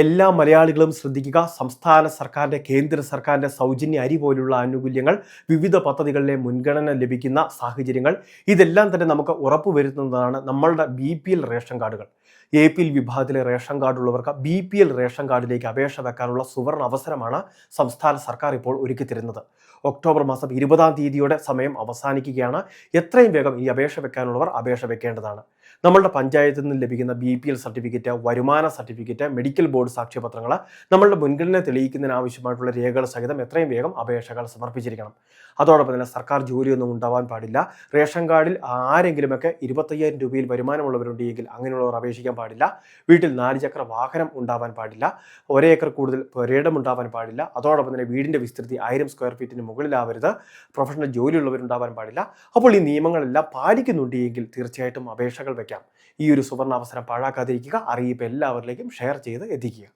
എല്ലാ മലയാളികളും ശ്രദ്ധിക്കുക. സംസ്ഥാന സർക്കാരിന്റെ കേന്ദ്ര സർക്കാരിന്റെ സൗജന്യ അരി പോലുള്ള ആനുകൂല്യങ്ങൾ വിവിധ പദ്ധതികളിലെ മുൻഗണന ലഭിക്കുന്ന സാഹചര്യങ്ങൾ ഇതെല്ലാം തന്നെ നമുക്ക് ഉറപ്പുവരുത്തുന്നതാണ് നമ്മളുടെ ബി പി എൽ റേഷൻ കാർഡുകൾ. എ പി എൽ വിഭാഗത്തിലെ റേഷൻ കാർഡ് ഉള്ളവർക്ക് ബി പി എൽ റേഷൻ കാർഡിലേക്ക് അപേക്ഷ വെക്കാനുള്ള സുവർണ അവസരമാണ് സംസ്ഥാന സർക്കാർ ഇപ്പോൾ ഒരുക്കിത്തരുന്നത് ഒക്ടോബർ മാസം ഇരുപതാം തീയതിയോടെ സമയം അവസാനിക്കുകയാണ്. എത്രയും വേഗം ഈ അപേക്ഷ വെക്കാനുള്ളവർ അപേക്ഷ വെക്കേണ്ടതാണ്. നമ്മളുടെ പഞ്ചായത്തിൽ നിന്ന് ലഭിക്കുന്ന ബി സർട്ടിഫിക്കറ്റ് വരുമാന സർട്ടിഫിക്കറ്റ് മെഡിക്കൽ ബോർഡ് സാക്ഷ്യപത്രങ്ങൾ നമ്മളുടെ മുൻഗണന തെളിയിക്കുന്നതിന് ആവശ്യമായിട്ടുള്ള രേഖകൾ സഹിതം എത്രയും വേഗം അപേക്ഷകൾ സമർപ്പിച്ചിരിക്കണം. അതോടൊപ്പം തന്നെ സർക്കാർ ജോലിയൊന്നും ഉണ്ടാവാൻ പാടില്ല. റേഷൻ കാർഡിൽ ആരെങ്കിലുമൊക്കെ ഇരുപത്തയ്യായിരം രൂപയിൽ വരുമാനമുള്ളവരുണ്ടെങ്കിൽ അങ്ങനെയുള്ളവർ അപേക്ഷിക്കാൻ പാടില്ല. വീട്ടിൽ നാല് ചക്ര വാഹനം ഉണ്ടാവാൻ പാടില്ല. ഒരേ ഏക്കർ കൂടുതൽ പുരയിടം ഉണ്ടാവാൻ പാടില്ല. അതോടൊപ്പം തന്നെ വീടിന്റെ വിസ്തൃതി ആയിരം സ്ക്വയർ ഫീറ്റിന് മുകളിലാവരുത്. പ്രൊഫഷണൽ ജോലിയുള്ളവരുണ്ടാവാൻ പാടില്ല. അപ്പോൾ ഈ നിയമങ്ങളെല്ലാം പാലിക്കുന്നുണ്ടെങ്കിൽ തീർച്ചയായിട്ടും അപേക്ഷകൾ വയ്ക്കാം ഈ ഒരു സുവർണ അവസരം പാഴാക്കാതിരിക്കുക. അറിയിപ്പ് എല്ലാവരിലേക്കും ഷെയർ ചെയ്ത് എത്തിക്കുക. колеї.